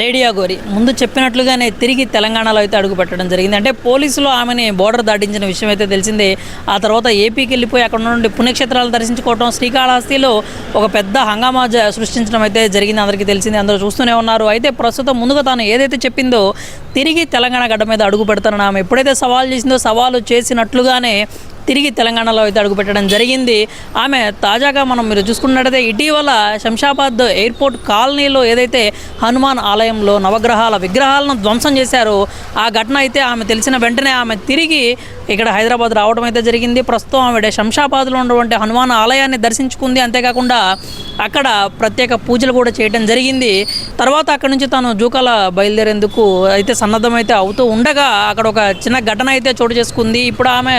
Lady Aghori ముందు చెప్పినట్లుగానే తిరిగి తెలంగాణలో అయితే అడుగు పెట్టడం జరిగింది. అంటే పోలీసులు ఆమెని బోర్డర్ దాటించిన విషయం అయితే తెలిసిందే. ఆ తర్వాత ఏపీకి వెళ్ళిపోయి అక్కడ నుండి పుణ్యక్షేత్రాలు దర్శించుకోవడం శ్రీకాళహస్తిలో ఒక పెద్ద హంగామా సృష్టించడం అయితే జరిగింది అందరికీ తెలిసింది. అందరూ చూస్తూనే ఉన్నారు. అయితే ప్రస్తుతం ముందుగా తాను ఏదైతే చెప్పిందో తిరిగి తెలంగాణ గడ్డ మీద అడుగు పెడతానని ఆమె ఎప్పుడైతే సవాల్ చేసిందో సవాలు చేసినట్లుగానే తిరిగి తెలంగాణలో అయితే అడుగుపెట్టడం జరిగింది. ఆమె తాజాగా మనం మీరు చూసుకున్నట్టయితే ఇటీవల శంషాబాద్ ఎయిర్పోర్ట్ కాలనీలో ఏదైతే హనుమాన్ ఆలయంలో నవగ్రహాల విగ్రహాలను ధ్వంసం చేశారో ఆ ఘటన అయితే ఆమె తెలిసిన వెంటనే ఆమె తిరిగి ఇక్కడ హైదరాబాద్ రావడం అయితే జరిగింది. ప్రస్తుతం ఆవిడ శంషాబాద్లో ఉన్నటువంటి హనుమాన్ ఆలయాన్ని దర్శించుకుంది. అంతేకాకుండా అక్కడ ప్రత్యేక పూజలు కూడా చేయడం జరిగింది. తర్వాత అక్కడ నుంచి తాను జూకాల బయలుదేరేందుకు అయితే సన్నద్ధమైతే అవుతూ ఉండగా అక్కడ ఒక చిన్న ఘటన అయితే చోటు చేసుకుంది. ఇప్పుడు ఆమె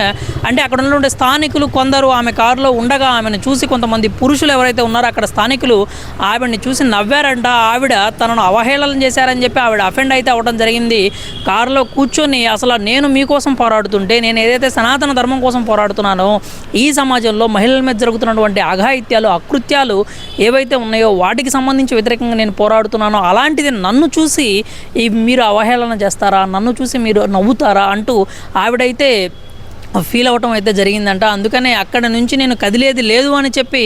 అంటే అక్కడ ఉన్నటువంటి స్థానికులు కొందరు ఆమె కారులో ఉండగా ఆమెను చూసి కొంతమంది పురుషులు ఎవరైతే ఉన్నారో అక్కడ స్థానికులు ఆవిడని చూసి నవ్వారంట. ఆవిడ తనను అవహేళన చేశారని చెప్పి ఆవిడ అఫెండ్ అయితే అవ్వడం జరిగింది. కారులో కూర్చొని అసలు నేను మీకోసం పోరాడుతుంటే నేను నేను ఏదైతే సనాతన ధర్మం కోసం పోరాడుతున్నానో ఈ సమాజంలో మహిళల మీద జరుగుతున్నటువంటి అఘాయిత్యాలు అకృత్యాలు ఏవైతే ఉన్నాయో వాటికి సంబంధించి వ్యతిరేకంగా నేను పోరాడుతున్నానో అలాంటిది నన్ను చూసి ఈ మీరు అవహేళన చేస్తారా? నన్ను చూసి మీరు నవ్వుతారా? అంటూ ఆవిడైతే ఫీల్ అవ్వటం అయితే జరిగిందంట. అందుకనే అక్కడ నుంచి నేను కదిలేది లేదు అని చెప్పి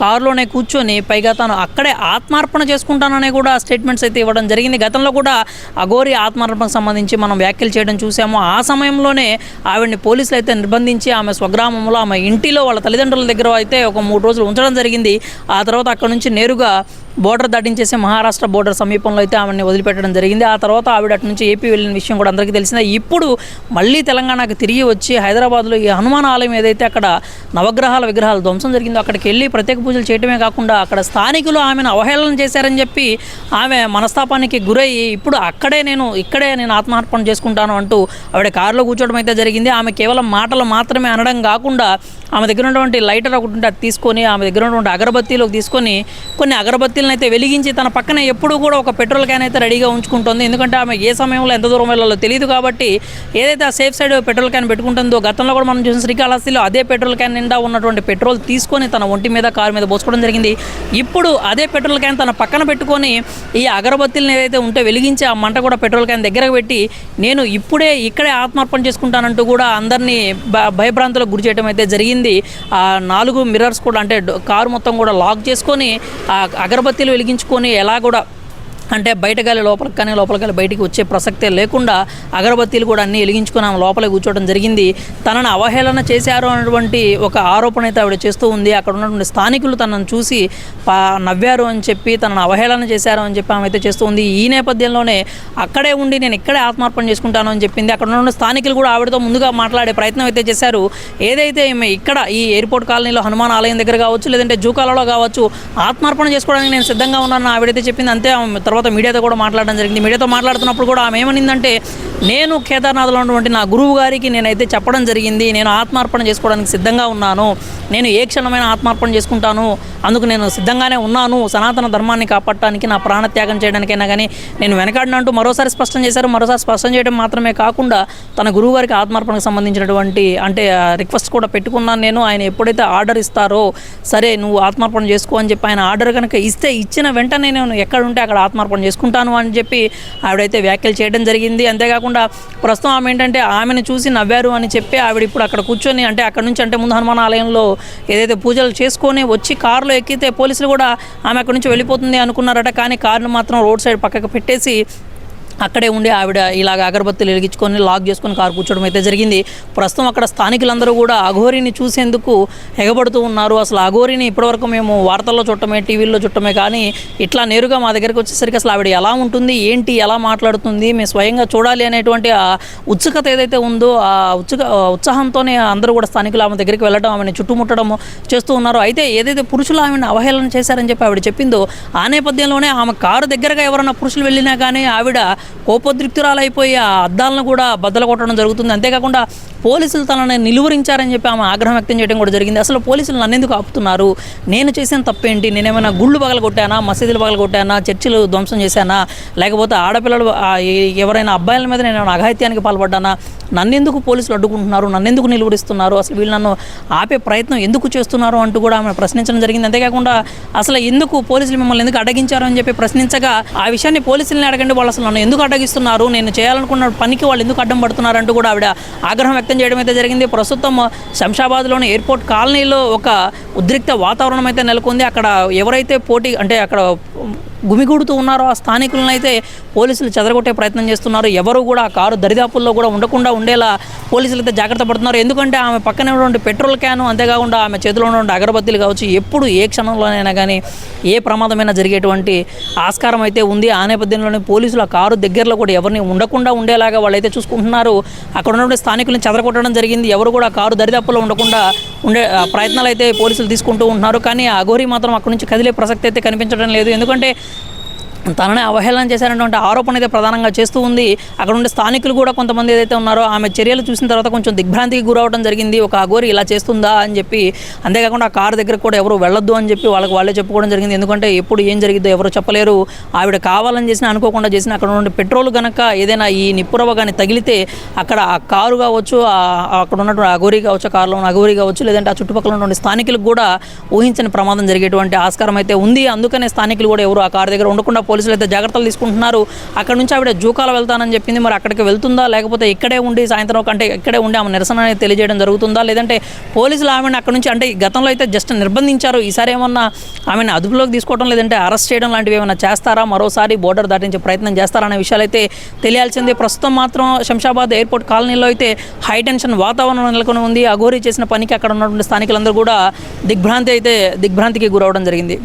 కారులోనే కూర్చొని పైగా తాను అక్కడే ఆత్మార్పణ చేసుకుంటానని కూడా స్టేట్మెంట్స్ అయితే ఇవ్వడం జరిగింది. గతంలో కూడా అఘోరి ఆత్మార్పణకు సంబంధించి మనం వ్యాఖ్యలు చేయడం చూసాము. ఆ సమయంలోనే ఆవిడని పోలీసులు అయితే నిర్బంధించి ఆమె స్వగ్రామంలో ఆమె ఇంటిలో వాళ్ళ తల్లిదండ్రుల దగ్గర అయితే ఒక మూడు రోజులు ఉంచడం జరిగింది. ఆ తర్వాత అక్కడ నుంచి నేరుగా బోర్డర్ దాటించేసి మహారాష్ట్ర బోర్డర్ సమీపంలో అయితే ఆమెను వదిలిపెట్టడం జరిగింది. ఆ తర్వాత ఆవిడ అటు నుంచి ఏపీ వెళ్ళిన విషయం కూడా అందరికీ తెలిసిందే. ఇప్పుడు మళ్ళీ తెలంగాణకు తిరిగి వచ్చి హైదరాబాద్ హైదరాబాద్లో ఈ హనుమాన్ ఆలయం ఏదైతే అక్కడ నవగ్రహాల విగ్రహాలు ధ్వంసం జరిగిందో అక్కడికి వెళ్ళి ప్రత్యేక పూజలు చేయటమే కాకుండా అక్కడ స్థానికులు ఆమెను అవహేళన చేశారని చెప్పి ఆమె మనస్తాపానికి గురయ్యి ఇప్పుడు అక్కడే నేను ఇక్కడే నేను ఆత్మార్పణ చేసుకుంటాను అంటూ ఆవిడ కారులో కూర్చోవడం అయితే జరిగింది. ఆమె కేవలం మాటలు మాత్రమే అనడం కాకుండా ఆమె దగ్గర ఉన్నటువంటి లైటర్ ఒకటి ఉంటే అది తీసుకొని ఆమె దగ్గర ఉన్నటువంటి అగరబత్తీలు తీసుకొని కొన్ని అగరబత్తీలను అయితే వెలిగించి తన పక్కన ఎప్పుడూ కూడా ఒక పెట్రోల్ క్యాన్ అయితే రెడీగా ఉంచుకుంటుంది. ఎందుకంటే ఆమె ఏ సమయంలో ఎంత దూరం వెళ్ళాలో తెలియదు కాబట్టి ఏదైతే ఆ సేఫ్ సైడ్ పెట్రోల్ క్యాన్ పెట్టుకుంటుందో గతంలో కూడా మనం చూసిన శ్రీకాళహస్తిలో అదే పెట్రోల్ క్యాన్ నిండా ఉన్నటువంటి పెట్రోల్ తీసుకొని తన ఒంటి మీద కారు మీద పోసుకోవడం జరిగింది. ఇప్పుడు అదే పెట్రోల్ క్యాన్ తన పక్కన పెట్టుకొని ఈ అగరబత్తీలను ఏదైతే ఉంటే వెలిగించి ఆ మంట కూడా పెట్రోల్ క్యాన్ దగ్గరకు పెట్టి నేను ఇప్పుడే ఇక్కడే ఆత్మార్పణ చేసుకుంటానంటూ కూడా అందరినీ భ- భయభ్రాంతులకు గురి చేయడం అయితే జరిగింది. ఆ నాలుగు మిర్రర్స్ కూడా అంటే కారు మొత్తం కూడా లాక్ చేసుకొని ఆ అగరబత్తీలు వెలిగించుకొని ఎలా కూడా అంటే బయట గాలి లోపలికి కానీ లోపల గాలి బయటికి వచ్చే ప్రసక్తే లేకుండా అగరబత్తీలు కూడా అన్నీ వెలిగించుకొని ఆమె కూర్చోవడం జరిగింది. తనను అవహేళన చేశారు అన్నటువంటి ఒక ఆరోపణ అయితే ఆవిడ చేస్తూ ఉంది. అక్కడ ఉన్నటువంటి స్థానికులు తనను చూసి పా నవ్వారు అని చెప్పి తనను అవహేళన చేశారు అని చెప్పి ఆమె అయితే చేస్తూ ఉంది. ఈ నేపథ్యంలోనే అక్కడే ఉండి నేను ఇక్కడే ఆత్మార్పణ చేసుకుంటాను అని చెప్పింది. అక్కడ ఉన్న స్థానికులు కూడా ఆవిడతో ముందుగా మాట్లాడే ప్రయత్నం అయితే చేశారు. ఏదైతే ఈమె ఇక్కడ ఈ ఎయిర్పోర్ట్ కాలనీలో హనుమాన్ ఆలయం దగ్గర కావచ్చు లేదంటే జూకాలలో కావచ్చు ఆత్మార్పణ చేసుకోవడానికి నేను సిద్ధంగా ఉన్నాను ఆవిడైతే చెప్పింది. అంతే ఆమె తర్వాత మీడియాతో కూడా మాట్లాడడం జరిగింది. మీడియాతో మాట్లాడుతున్నప్పుడు కూడా ఆమె ఏమనిందంటే నేను కేదార్నాథ్లో ఉన్నటువంటి నా గురువు గారికి నేనైతే చెప్పడం జరిగింది. నేను ఆత్మార్పణ చేసుకోవడానికి సిద్ధంగా ఉన్నాను. నేను ఏ క్షణమైన ఆత్మార్పణ చేసుకుంటాను. అందుకు నేను సిద్ధంగానే ఉన్నాను. సనాతన ధర్మాన్ని కాపాడటానికి నా ప్రాణత్యాగం చేయడానికైనా కానీ నేను వెనకాడినంటూ మరోసారి స్పష్టం చేశారు. మరోసారి స్పష్టం చేయడం మాత్రమే కాకుండా తన గురువు గారికి ఆత్మార్పణకు సంబంధించినటువంటి అంటే రిక్వెస్ట్ కూడా పెట్టుకున్నాను నేను. ఆయన ఎప్పుడైతే ఆర్డర్ ఇస్తారో సరే నువ్వు ఆత్మార్పణ చేసుకో అని చెప్పి ఆయన ఆర్డర్ కనుక ఇస్తే ఇచ్చిన వెంటనే నేను ఎక్కడ ఉంటే అక్కడ ఆత్మార్పణ చేసుకుంటాను అని చెప్పి ఆవిడైతే వ్యాఖ్యలు చేయడం జరిగింది. అంతేకాకుండా ప్రస్తుతం ఆమె ఏంటంటే ఆమెను చూసి నవ్వారు అని చెప్పి ఆవిడ ఇప్పుడు అక్కడ కూర్చొని అంటే అక్కడ నుంచి అంటే ముందు హనుమాన్ ఆలయంలో ఏదైతే పూజలు చేసుకొని వచ్చి కారులో ఎక్కితే పోలీసులు కూడా ఆమె అక్కడి నుంచి వెళ్ళిపోతుంది అనుకున్నారట. కానీ కారును మాత్రం రోడ్ సైడ్ పక్కకు పెట్టేసి అక్కడే ఉండి ఆవిడ ఇలాగ అగరబత్తులు వెలిగించుకొని లాక్ చేసుకొని కారు కూర్చోవడం అయితే జరిగింది. ప్రస్తుతం అక్కడ స్థానికులందరూ కూడా అఘోరిని చూసేందుకు ఎగబడుతూ ఉన్నారు. అసలు అఘోరిని ఇప్పటివరకు మేము వార్తల్లో చుట్టమే టీవీల్లో చుట్టమే కానీ ఇట్లా నేరుగా మా దగ్గరికి వచ్చేసరికి అసలు ఆవిడ ఎలా ఉంటుంది ఏంటి ఎలా మాట్లాడుతుంది మేము స్వయంగా చూడాలి అనేటువంటి ఆ ఉత్సుకత ఏదైతే ఉందో ఆ ఉత్సుక ఉత్సాహంతోనే అందరూ కూడా స్థానికులు ఆమె దగ్గరికి వెళ్ళడం ఆమెను చుట్టుముట్టడం చేస్తూ ఉన్నారు. అయితే ఏదైతే పురుషులు ఆమెను అవహేళన చేశారని చెప్పి ఆవిడ చెప్పిందో ఆ నేపథ్యంలోనే ఆమె కారు దగ్గరగా ఎవరైనా పురుషులు వెళ్ళినా కానీ ఆవిడ కోపోద్రిక్తురాలైపోయి ఆ అద్దాలను కూడా బద్దలు కొట్టడం జరుగుతుంది. అంతేకాకుండా పోలీసులు తనని నిలువరించారని చెప్పి ఆమె ఆగ్రహం వ్యక్తం చేయడం కూడా జరిగింది. అసలు పోలీసులు నన్నెందుకు ఆపుతున్నారు? నేను చేసిన తప్పేంటి? నేనేమైనా గుళ్ళు పగలగొట్టానా? మసీదులు పగలగొట్టానా? చర్చిలు ధ్వంసం చేశానా? లేకపోతే ఆడపిల్లలు ఎవరైనా అబ్బాయిల మీద నేను అఘాయిత్యానికి పాల్పడ్డానా? నన్నెందుకు పోలీసులు అడ్డుకుంటున్నారు? నన్నెందుకు నిలువరిస్తున్నారు? అసలు వీళ్ళు నన్ను ఆపే ప్రయత్నం ఎందుకు చేస్తున్నారు అంటూ కూడా ఆమె ప్రశ్నించడం జరిగింది. అంతేకాకుండా అసలు ఎందుకు పోలీసులు మిమ్మల్ని ఎందుకు అడ్డగించారు అని చెప్పి ప్రశ్నించగా ఆ విషయాన్ని పోలీసుల్ని అడగండి. వాళ్ళు అసలు నన్ను ఎందుకు అడ్డగిస్తున్నారు? నేను చేయాలనుకున్న పనికి వాళ్ళు ఎందుకు అడ్డం పడుతున్నారు అంటూ కూడా ఆవిడ ఆగ్రహం వ్యక్తం చేయడం అయితే జరిగింది. ప్రస్తుతం శంషాబాద్లోని ఎయిర్పోర్ట్ కాలనీలో ఒక ఉద్రిక్త వాతావరణం అయితే నెలకొంది. అక్కడ ఎవరైతే పోటీ అంటే అక్కడ గుమిగూడుతూ ఉన్నారో ఆ స్థానికులను అయితే పోలీసులు చెదరగొట్టే ప్రయత్నం చేస్తున్నారు. ఎవరు కూడా ఆ కారు దరిదాపుల్లో కూడా ఉండకుండా ఉండేలా పోలీసులు అయితే జాగ్రత్త పడుతున్నారు. ఎందుకంటే ఆమె పక్కనే ఉన్నటువంటి పెట్రోల్ క్యాను అంతేకాకుండా ఆమె చేతిలో ఉన్నటువంటి అగరబత్తీలు కావచ్చు ఎప్పుడు ఏ క్షణంలోనైనా కానీ ఏ ప్రమాదమైనా జరిగేటువంటి ఆస్కారం అయితే ఉంది. ఆ నేపథ్యంలోనే పోలీసులు ఆ కారు దగ్గరలో కూడా ఎవరిని ఉండకుండా ఉండేలాగా వాళ్ళైతే చూసుకుంటున్నారు. అక్కడ ఉన్నటువంటి స్థానికులను చెదరగొట్టడం జరిగింది. ఎవరు కూడా ఆ కారు దరిదాపుల్లో ఉండకుండా ఉండే ప్రయత్నాలు అయితే పోలీసులు తీసుకుంటూ ఉంటున్నారు. కానీ ఆ అఘోరి మాత్రం అక్కడి నుంచి కదిలే ప్రసక్తి అయితే కనిపించడం లేదు. ఎందుకంటే తననే అవహేళన చేశారనేటువంటి ఆరోపణ అయితే ప్రధానంగా చేస్తూ ఉంది. అక్కడ ఉండే స్థానికులు కూడా కొంతమంది ఏదైతే ఉన్నారో ఆమె చర్యలు చూసిన తర్వాత కొంచెం దిగ్భ్రాంతికి గురవడం జరిగింది. ఒక అఘోరి ఇలా చేస్తుందా అని చెప్పి అంతేకాకుండా ఆ కారు దగ్గర కూడా ఎవరు వెళ్ళొద్దు అని చెప్పి వాళ్ళకి వాళ్ళే చెప్పుకోవడం జరిగింది. ఎందుకంటే ఎప్పుడు ఏం జరిగిద్దో ఎవరు చెప్పలేరు. ఆవిడ కావాలని చేసినా అనుకోకుండా చేసిన అక్కడ ఉండే పెట్రోల్ కనుక ఏదైనా ఈ నిప్పురవ కానీ తగిలితే అక్కడ ఆ కారు కావచ్చు అక్కడ ఉన్నటువంటి అఘోరి కావచ్చు కారులో ఉన్న అఘోరి కావచ్చు లేదంటే ఆ చుట్టుపక్కల ఉన్నటువంటి స్థానికులకు కూడా ఊహించని ప్రమాదం జరిగేటువంటి ఆస్కారం అయితే ఉంది. అందుకనే స్థానికులు కూడా ఎవరు ఆ కారు దగ్గర ఉండకుండా పోలీసులు అయితే జాగ్రత్తలు తీసుకుంటున్నారు. అక్కడ నుంచి ఆవిడ జూకాల వెళ్తానని చెప్పింది. మరి అక్కడికి వెళ్తుందా? లేకపోతే ఇక్కడే ఉండి సాయంత్రం కంటే అంటే ఇక్కడే ఉండి ఆమె నిరసన అనేది తెలియజేయడం జరుగుతుందా? లేదంటే పోలీసులు ఆమెను అక్కడ నుంచి అంటే గతంలో అయితే జస్ట్ నిర్బంధించారు. ఈసారి ఏమన్నా ఆమెను అదుపులోకి తీసుకోవడం లేదంటే అరెస్ట్ చేయడం లాంటివి ఏమైనా చేస్తారా? మరోసారి బోర్డర్ దాటించే ప్రయత్నం చేస్తారా అనే విషయాలు అయితే తెలియాల్సిందే. ప్రస్తుతం మాత్రం శంషాబాద్ ఎయిర్పోర్ట్ కాలనీలో అయితే హై టెన్షన్ వాతావరణం నెలకొని ఉంది. అఘోరీ చేసిన పనికి అక్కడ ఉన్నటువంటి స్థానికులందరూ కూడా దిగ్భ్రాంతి అయితే దిగ్భ్రాంతికి గురవడం జరిగింది.